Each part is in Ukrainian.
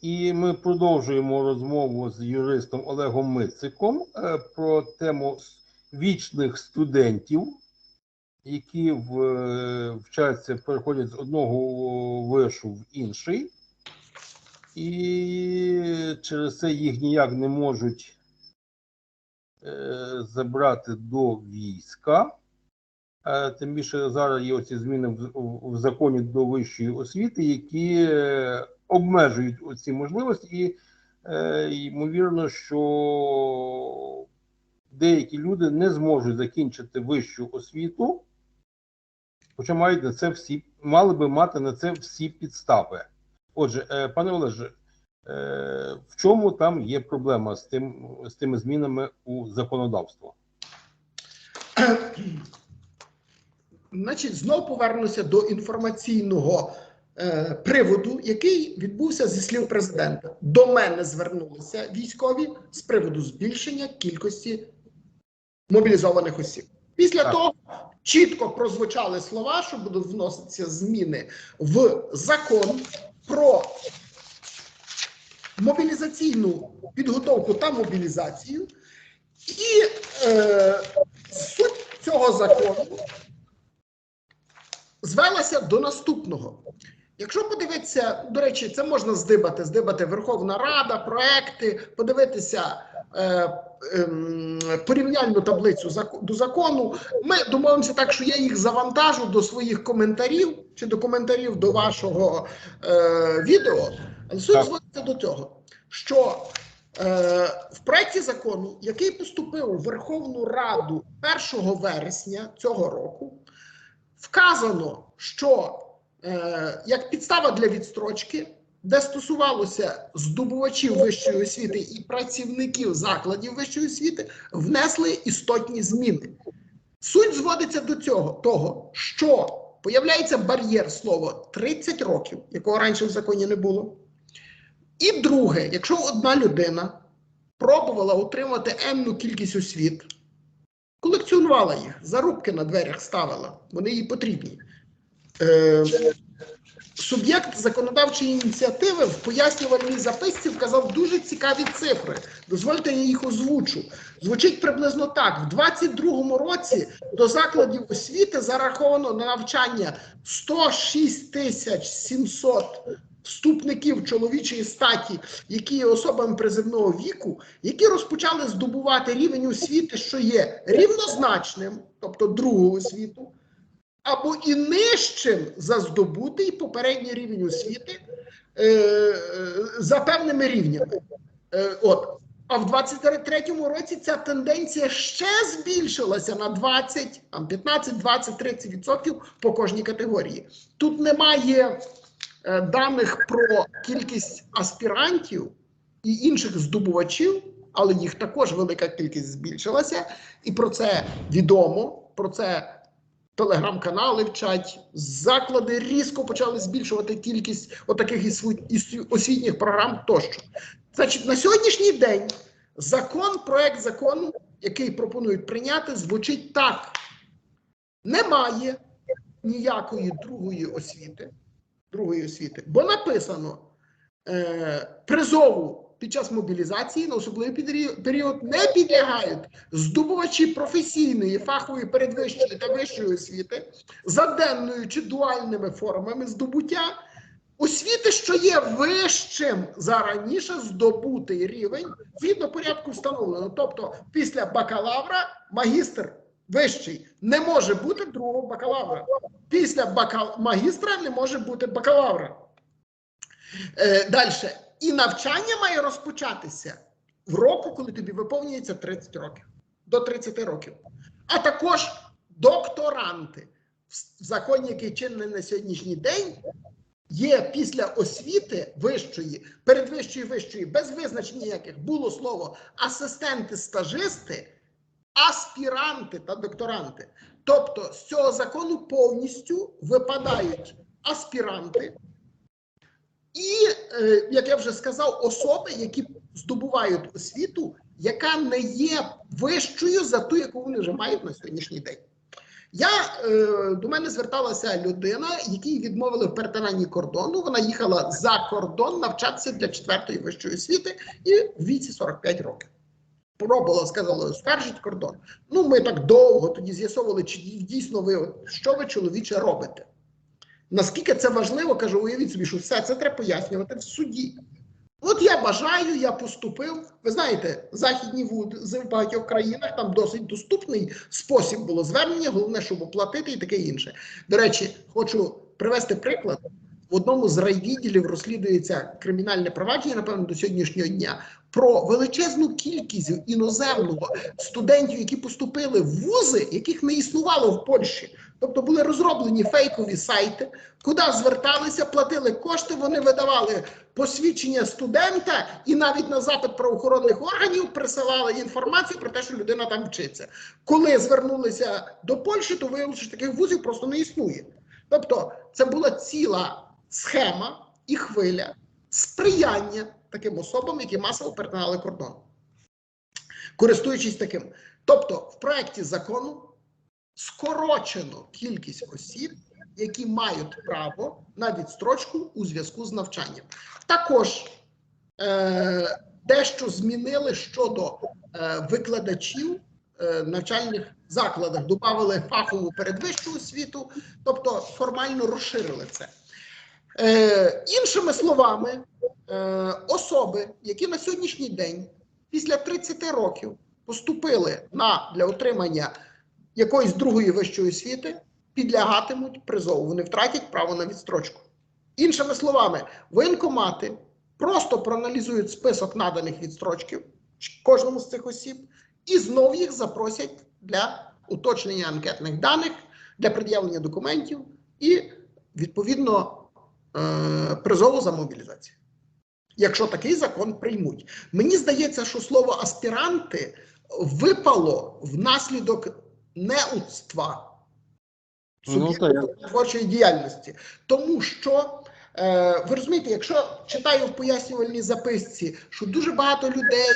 І ми продовжуємо розмову з юристом Олегом Мициком е, про тему вічних студентів, які е, вчаться, переходять з одного вишу в інший, і через це їх ніяк не можуть е, забрати до війська. Е, Тим більше зараз є оці зміни в, законі до вищої освіти, які е, обмежують оці можливості, і е, ймовірно, що деякі люди не зможуть закінчити вищу освіту, хоча мають на це всі, мали би мати на це всі підстави. Отже, е, пане Олеже, е, в чому там є проблема з тим з тими змінами у законодавство? Значить, знов повернуся до інформаційного приводу, який відбувся зі слів президента. До мене звернулися військові з приводу збільшення кількості мобілізованих осіб. Після Так. того чітко прозвучали слова, що будуть вноситися зміни в закон про мобілізаційну підготовку та мобілізацію, і е, суть цього закону звелася до наступного. Якщо подивитися, до речі, це можна здибати, здибати Верховна Рада, проекти, подивитися е, ем, порівняльну таблицю до закону. Ми домовимося так, що я їх завантажу до своїх коментарів чи до коментарів до вашого е, відео. Але суть зводиться до цього, що е, в проекті закону, який поступив у Верховну Раду 1 вересня цього року, вказано, що е, як підстава для відстрочки, де стосувалося здобувачів вищої освіти і працівників закладів вищої освіти, внесли істотні зміни. Суть зводиться до цього, того, що появляється бар'єр слово 30 років, якого раніше в законі не було. І друге, якщо одна людина пробувала отримати енну кількість освіт, колекціонувала їх, зарубки на дверях ставила, вони їй потрібні. Е, суб'єкт законодавчої ініціативи в пояснювальній записці вказав дуже цікаві цифри. Дозвольте я їх озвучу. Звучить приблизно так: в 22-му році до закладів освіти зараховано на навчання 106 тисяч 700 вступників чоловічої статі, які є особами призивного віку, які розпочали здобувати рівень освіти, що є рівнозначним, тобто другу освіту, або і нижчим за здобутий попередній рівень освіти е, е, за певними рівнями. Е, от. А в 23-му році ця тенденція ще збільшилася на 20, там 15, 20, 30 відсотків по кожній категорії. Тут немає е, даних про кількість аспірантів і інших здобувачів, але їх також велика кількість збільшилася, і про це відомо. Про це телеграм-канали вчать, заклади різко почали збільшувати кількість отаких освітніх програм тощо. Значить, на сьогоднішній день закон, проект закону, який пропонують прийняти, звучить так: немає ніякої другої освіти, другої освіти, бо написано е, призову під час мобілізації на особливий період не підлягають здобувачі професійної, фахової передвищої та вищої освіти за денною чи дуальними формами здобуття освіти, що є вищим за раніше здобутий рівень згідно порядку встановлено. Тобто, після бакалавра магістр вищий не може бути другого бакалавра. Після бакал... магістра не може бути бакалавра. Е, Далі. І навчання має розпочатися в року, коли тобі виповнюється 30 років, до 30 років. А також докторанти в законі, який чинний на сьогоднішній день, є після освіти вищої, передвищої вищої, без визначення ніяких було слово асистенти, стажисти, аспіранти та докторанти. Тобто з цього закону повністю випадають аспіранти, і, е, як я вже сказав, особи, які здобувають освіту, яка не є вищою за ту, яку вони вже мають на сьогоднішній день. Я е, до мене зверталася людина, якій відмовили в перетинанні кордону. Вона їхала за кордон навчатися для четвертої вищої освіти і в віці 45 років. Пробувала, сказала, скаржить кордон. Ну, ми так довго тоді з'ясовували, чи дійсно ви що ви чоловіче робите. Наскільки це важливо, кажу, уявіть собі, що все це треба пояснювати в суді. От я бажаю, я поступив. Ви знаєте, західні вузи в багатьох країнах там досить доступний спосіб було звернення, головне, щоб оплатити і таке інше. До речі, хочу привести приклад. В одному з райвідділів розслідується кримінальне провадження, напевно, до сьогоднішнього дня про величезну кількість іноземного студентів, які поступили в вузи, яких не існувало в Польщі. Тобто були розроблені фейкові сайти, куди зверталися, платили кошти, вони видавали посвідчення студента і навіть на запит правоохоронних органів присилали інформацію про те, що людина там вчиться. Коли звернулися до Польщі, то виявилося, що таких вузів просто не існує. Тобто, це була ціла схема і хвиля сприяння таким особам, які масово перетинали кордон, користуючись таким. Тобто, в проєкті закону скорочено кількість осіб, які мають право на відстрочку у зв'язку з навчанням. Також е, дещо змінили щодо е, викладачів е, навчальних закладах, додали фахову передвищу освіту, тобто формально розширили це. Е, іншими словами, е, особи, які на сьогоднішній день після 30 років поступили на для отримання якоїсь другої вищої освіти, підлягатимуть призову. Вони втратять право на відстрочку. Іншими словами, воєнкомати просто проаналізують список наданих відстрочків кожному з цих осіб і знов їх запросять для уточнення анкетних даних, для пред'явлення документів і відповідно е, призову за мобілізацію. Якщо такий закон приймуть, мені здається, що слово аспіранти випало внаслідок неудства Ну, та творчої діяльності, тому що. Е, ви розумієте, якщо читаю в пояснювальній записці, що дуже багато людей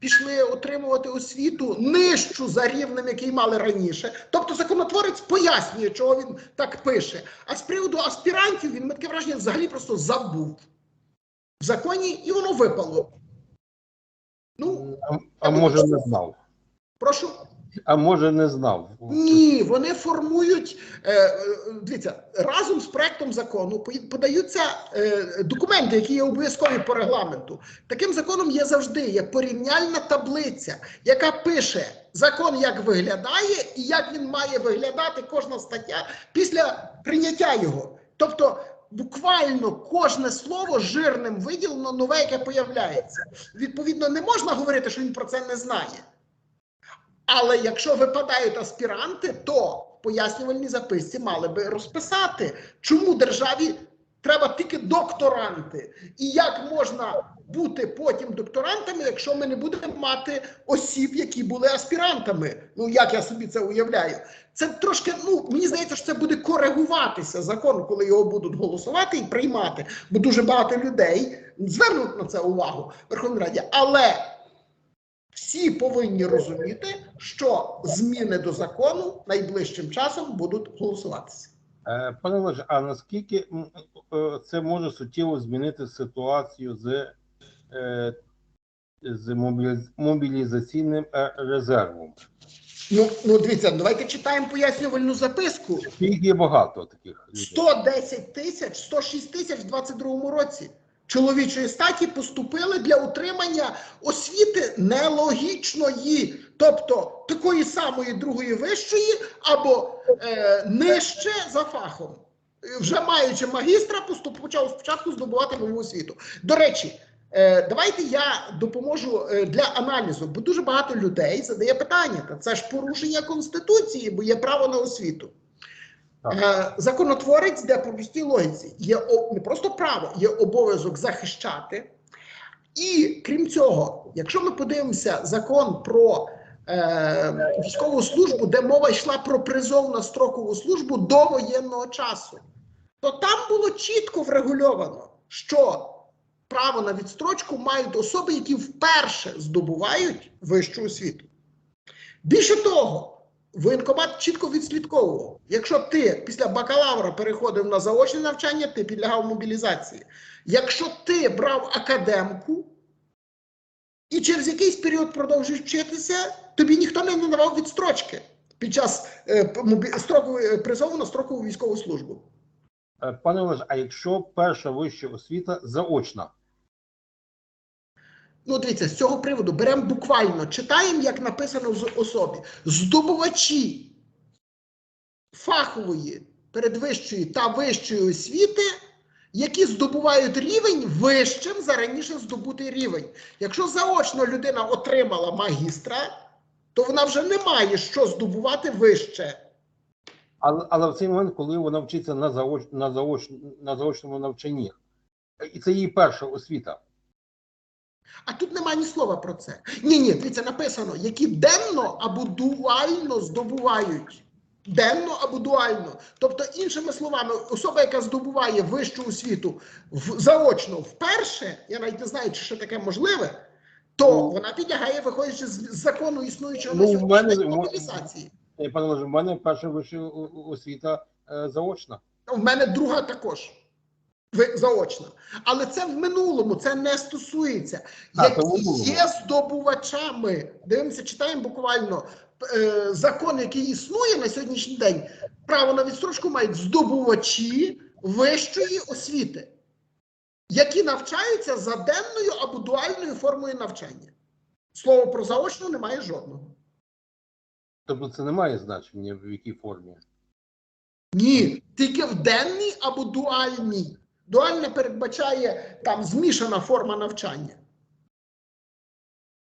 пішли отримувати освіту нижчу за рівнем, який мали раніше, тобто законотворець пояснює, чого він так пише. А з приводу аспірантів він таке враження взагалі просто забув в законі, і воно випало. Ну, А, а може не знав. прошу. А може не знав. Ні, вони формують е, е, дивіться разом з проектом закону подаються е, документи, які є обов'язкові по регламенту. Таким законом є завжди є порівняльна таблиця, яка пише закон, як виглядає, і як він має виглядати кожна стаття після прийняття його. Тобто. Буквально кожне слово жирним виділено нове, яке появляється. Відповідно, не можна говорити, що він про це не знає. Але якщо випадають аспіранти, то в пояснювальній записці мали би розписати, чому державі треба тільки докторанти, і як можна бути потім докторантами, якщо ми не будемо мати осіб, які були аспірантами. Ну як я собі це уявляю? Це трошки, ну мені здається, що це буде коригуватися закон, коли його будуть голосувати і приймати, бо дуже багато людей звернуть на це увагу в Верховній Раді. Але всі повинні розуміти, що зміни до закону найближчим часом будуть голосуватися. Е, Пане Олеже, а наскільки е, це може суттєво змінити ситуацію з, е, з мобілізаційним резервом? Ну, ну дивіться, давайте читаємо пояснювальну записку. Їх є багато таких людей. 110 тисяч, 106 тисяч в 22 році чоловічої статі поступили для отримання освіти нелогічної, тобто такої самої другої вищої або е, нижче за фахом. Вже маючи магістра, поступ, почав спочатку здобувати нову освіту. До речі, е, давайте я допоможу е, для аналізу, бо дуже багато людей задає питання: та це ж порушення конституції, бо є право на освіту. Е, Законотворець, де по простій логіці є не просто право, є обов'язок захищати. І крім цього, якщо ми подивимося закон про е, військову службу, де мова йшла про призов на строкову службу до воєнного часу, то там було чітко врегульовано, що право на відстрочку мають особи, які вперше здобувають вищу освіту. Більше того, воєнкомат чітко відслідковував. Якщо ти після бакалавра переходив на заочне навчання, ти підлягав мобілізації. Якщо ти брав академку і через якийсь період продовжуєш вчитися, тобі ніхто не надавав відстрочки під час е, строку, е, призову на строкову військову службу. Е, Пане Олеже, а якщо перша вища освіта заочна? Ну, дивіться, з цього приводу беремо буквально, читаємо, як написано в особі. Здобувачі фахової, передвищої та вищої освіти, які здобувають рівень вищим за раніше здобутий рівень. Якщо заочно людина отримала магістра, то вона вже не має що здобувати вище. Але, але в цей момент, коли вона вчиться на, заоч, на, заоч, на заочному навчанні, і це її перша освіта. А тут немає ні слова про це. Ні, ні, дивіться, написано, які денно або дуально здобувають. Денно або дуально. Тобто, іншими словами, особа, яка здобуває вищу освіту в, заочно вперше, я навіть не знаю, чи ще таке можливе, то Ну. вона підлягає, виходячи з закону існуючого Ну, на в мене- мобілізації. Пане Олеже, в мене перша вища освіта е, заочна. В мене друга також. Ви заочна. Але це в минулому, це не стосується. Які є здобувачами. Дивимося, читаємо буквально е, закон, який існує на сьогоднішній день. Право на відстрочку мають здобувачі вищої освіти, які навчаються за денною або дуальною формою навчання. Слово про заочну немає жодного. Тобто це не має значення в якій формі. Ні, тільки в денній або дуальній. Дуальна передбачає там змішана форма навчання.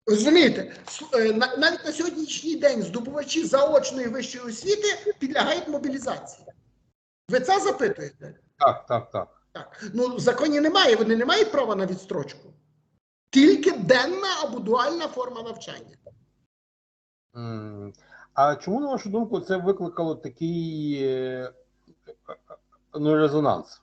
Розумієте, е, на- навіть на сьогоднішній день здобувачі заочної вищої освіти підлягають мобілізації. Ви це запитуєте? Так, так, так. Так. Ну, в законі немає, вони не мають права на відстрочку. Тільки денна або дуальна форма навчання. А чому, на вашу думку, це викликало такий е, ну, резонанс?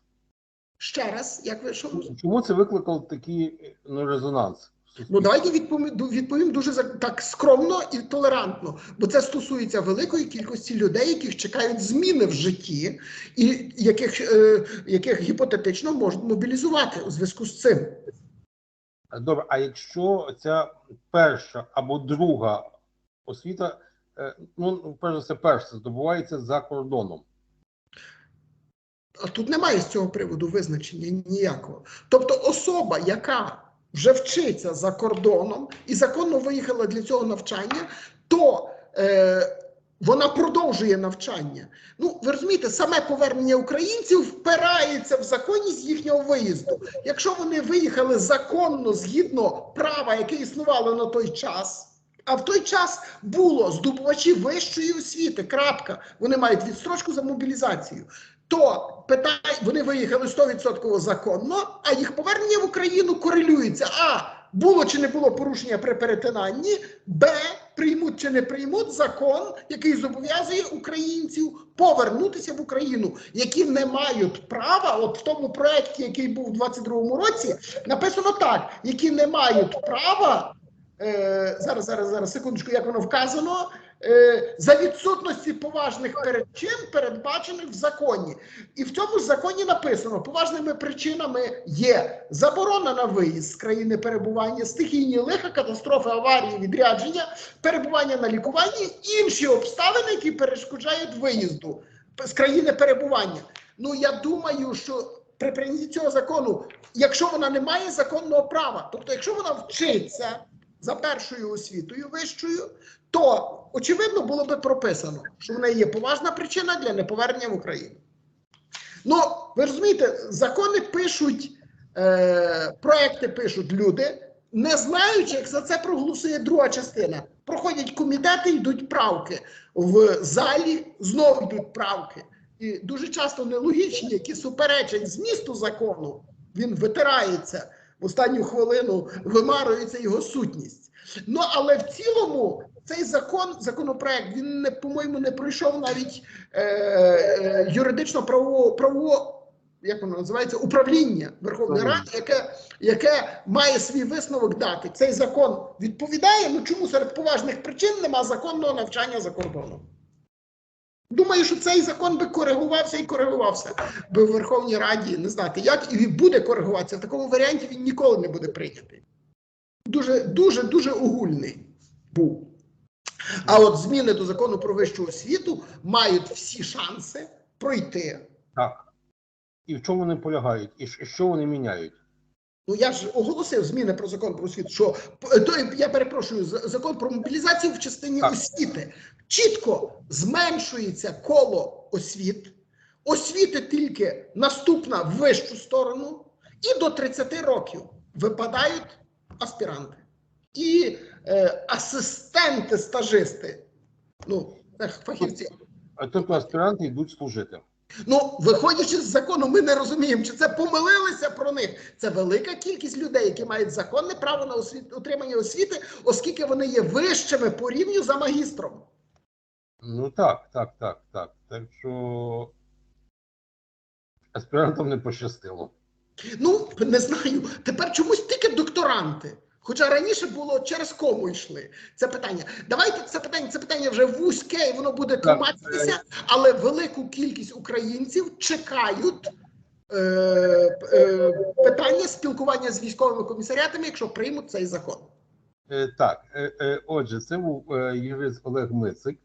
Ще раз, як ви що? Чому це викликало такий ну, резонанс? Ну давайте відповім, відповім дуже так скромно і толерантно, бо це стосується великої кількості людей, яких чекають зміни в житті, і яких, е, яких гіпотетично можуть мобілізувати у зв'язку з цим. Добре, а якщо ця перша або друга освіта, е, ну, перш за все, перша здобувається за кордоном. А тут немає з цього приводу визначення ніякого. Тобто, особа, яка вже вчиться за кордоном і законно виїхала для цього навчання, то е, вона продовжує навчання. Ну, ви розумієте, саме повернення українців впирається в законність їхнього виїзду. Якщо вони виїхали законно згідно права, яке існувало на той час. А в той час було здобувачі вищої освіти. Крапка. Вони мають відстрочку за мобілізацію то питання вони виїхали 100% законно, а їх повернення в Україну корелюється. А було чи не було порушення при перетинанні, Б. Приймуть чи не приймуть закон, який зобов'язує українців повернутися в Україну, які не мають права. От в тому проєкті, який був у 22-му році, написано так: які не мають права. Е, зараз, зараз, зараз, секундочку, як воно вказано. Е, за відсутності поважних причин, передбачених в законі. І в цьому законі написано: поважними причинами є заборона на виїзд з країни перебування, стихійні лиха, катастрофи, аварії, відрядження, перебування на лікуванні, інші обставини, які перешкоджають виїзду з країни перебування. Ну я думаю, що при прийнятті цього закону, якщо вона не має законного права, тобто, якщо вона вчиться за першою освітою вищою, то очевидно було би прописано, що в неї є поважна причина для неповернення в Україну. Ну, ви розумієте, закони пишуть, е, проекти пишуть люди, не знаючи, як за це проголосує друга частина. Проходять комітети, йдуть правки. В залі знову йдуть правки. І дуже часто нелогічні, які суперечать змісту закону, він витирається в останню хвилину, вимарюється його сутність. Ну але в цілому цей закон, законопроект, він не по-моєму не пройшов навіть е, е, юридично правового правового, як воно називається, управління Верховної. Ради, яке, яке має свій висновок дати. Цей закон відповідає. Ну чому серед поважних причин нема законного навчання за кордоном? Думаю, що цей закон би коригувався і коригувався би в Верховній Раді, не знати як, і він буде коригуватися. В такому варіанті він ніколи не буде прийнятий. Дуже, дуже, дуже огульний був. А от зміни до закону про вищу освіту мають всі шанси пройти. Так. І в чому вони полягають? І що- вони міняють? Ну я ж оголосив зміни про закон про освіту. Що той, я перепрошую, закон про мобілізацію в частині Так. освіти чітко зменшується коло освіт, освіти тільки наступна в вищу сторону, і до 30 років випадають аспіранти і е, асистенти, стажисти. Ну, фахівці. А тобто аспіранти йдуть служити. Ну, виходячи з закону, ми не розуміємо, чи це помилилися про них. Це велика кількість людей, які мають законне право на освіт... отримання освіти, оскільки вони є вищими по рівню за магістром. Ну так, так, так, так. Так що аспірантам не пощастило. Ну, не знаю. Тепер чомусь тільки докторанти. Хоча раніше було через кому йшли. Це питання. Давайте це питання, це питання вже вузьке, і воно буде тлумачитися, але велику кількість українців чекають е, е, питання спілкування з військовими комісаріатами, якщо приймуть цей закон. Е, так, е, е, отже, це був е, юрист Олег Мицик.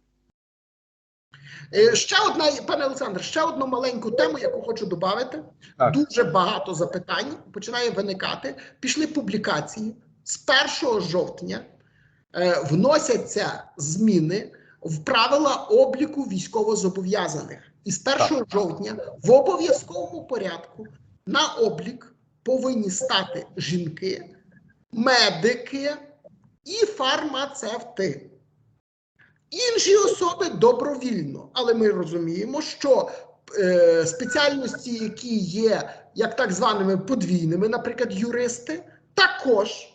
Е, Ще одна, пане Олександр, ще одну маленьку тему, яку хочу додати. Дуже багато запитань починає виникати. Пішли публікації з 1 жовтня. е, вносяться зміни в правила обліку військовозобов'язаних. І з 1 жовтня в обов'язковому порядку на облік повинні стати жінки, медики і фармацевти. Інші особи добровільно, але ми розуміємо, що е, спеціальності, які є як так званими подвійними, наприклад, юристи, також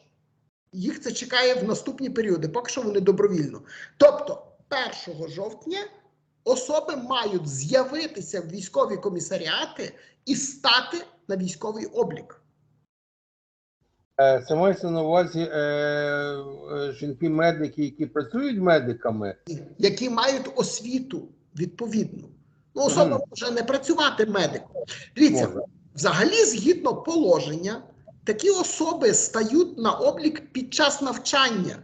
їх це чекає в наступні періоди, поки що вони добровільно. Тобто, 1 жовтня особи мають з'явитися в військові комісаріати і стати на військовий облік. Е, Це мається на увазі е, е, жінки-медики, які працюють медиками. які мають освіту відповідну. Ну, особа Мгм. може не працювати медиком. Дивіться, Може. взагалі, згідно положення, такі особи стають на облік під час навчання.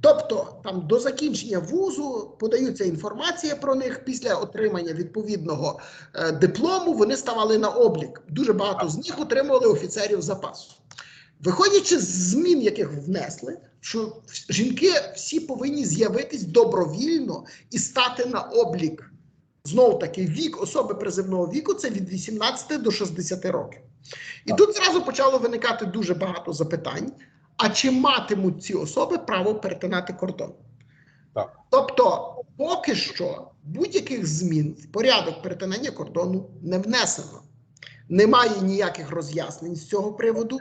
Тобто, там до закінчення вузу подаються інформація про них після отримання відповідного е, диплому. Вони ставали на облік. Дуже багато з них отримували офіцерів запасу. Виходячи з змін, яких внесли, що жінки всі повинні з'явитись добровільно і стати на облік. Знову таки, вік особи призивного віку це від 18 до 60 років. І Так. тут зразу почало виникати дуже багато запитань: а чи матимуть ці особи право перетинати кордон? Так. Тобто, поки що будь-яких змін в порядок перетинання кордону не внесено. Немає ніяких роз'яснень з цього приводу,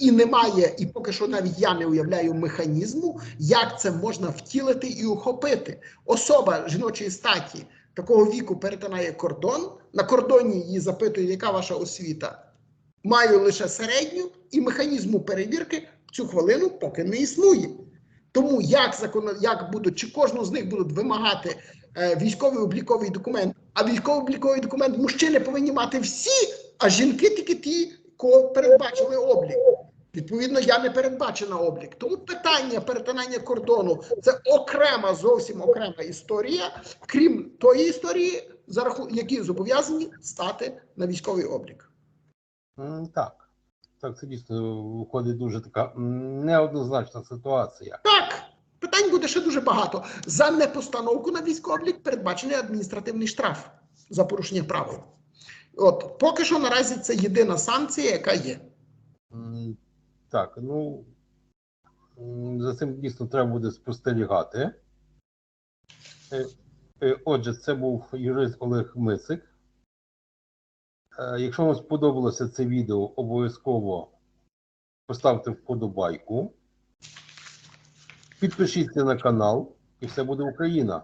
і немає, і поки що навіть я не уявляю механізму, як це можна втілити і ухопити. Особа жіночої статі такого віку перетинає кордон. На кордоні її запитують, яка ваша освіта. Маю лише середню, і механізму перевірки в цю хвилину поки не існує. Тому як закон, як будуть, чи кожну з них будуть вимагати е, військовий обліковий документ, а військовий обліковий документ мужчини повинні мати всі, а жінки тільки ті, кого передбачили облік. Відповідно, я не передбачена облік. Тому питання перетинання кордону це окрема, зовсім окрема історія, крім тої історії, які зобов'язані стати на військовий облік. Так. Так, це дійсно виходить дуже така неоднозначна ситуація. Так, питань буде ще дуже багато. За непостановку на військовий облік передбачений адміністративний штраф за порушення правил. От поки що наразі це єдина санкція, яка є. Так, ну за цим дійсно треба буде спостерігати. Е, е, Отже, це був юрист Олег Мицик. Е, Якщо вам сподобалося це відео, обов'язково поставте вподобайку. Підпишіться на канал, і все буде Україна.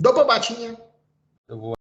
До побачення.